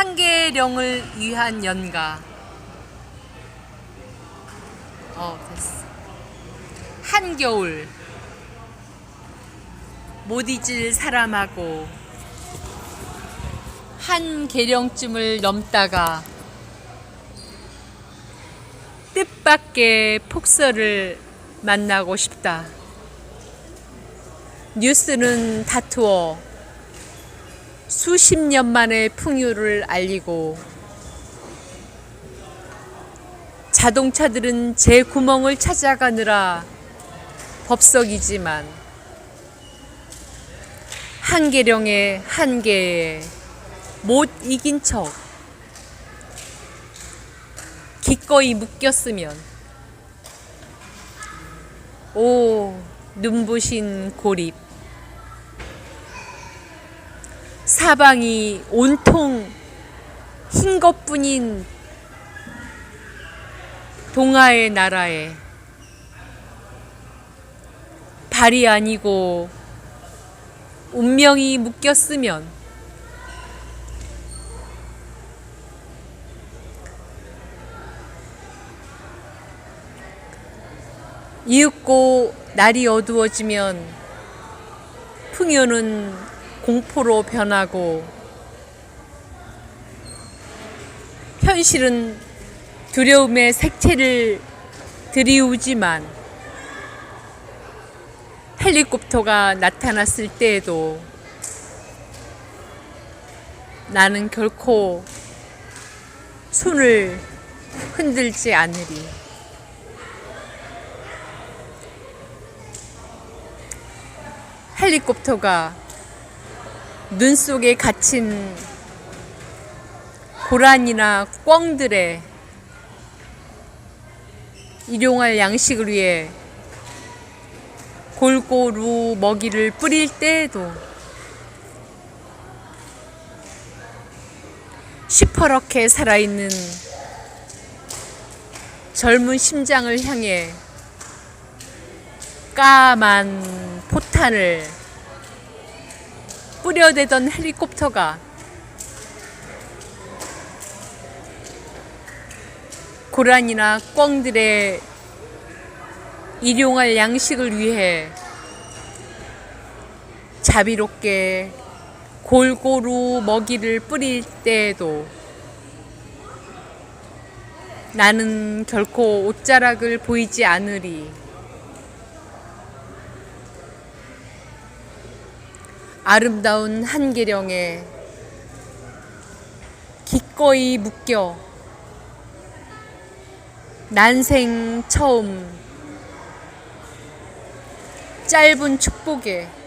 한계령을 위한 연가. 어, 됐어. 한겨울. 못 잊을 사람하고 한 계령쯤을 넘다가 뜻밖의 폭설을 만나고 싶다. 뉴스는 다투어 수십 년 만의 풍요를 알리고 자동차들은 제 구멍을 찾아가느라 법석이지만 한계령의 한계에 못 이긴 척 기꺼이 묶였으면 오 눈부신 고립 사방이 온통 흰 것뿐인 동화의 나라에 발이 아니고 운명이 묶였으면 이윽고 날이 어두워지면 풍요는 공포로 변하고 현실은 두려움의 색채를 들이우지만 헬리콥터가 나타났을 때에도 나는 결코 손을 흔들지 않으리. 헬리콥터가 눈 속에 갇힌 고란이나 꿩들의 일용할 양식을 위해 골고루 먹이를 뿌릴 때에도 시퍼렇게 살아있는 젊은 심장을 향해 까만 포탄을 뿌려대던 헬리콥터가 고란이나 꿩들의 일용할 양식을 위해 자비롭게 골고루 먹이를 뿌릴 때에도 나는 결코 옷자락을 보이지 않으리. 아름다운 한계령에 기꺼이 묶여 난생 처음 짧은 축복에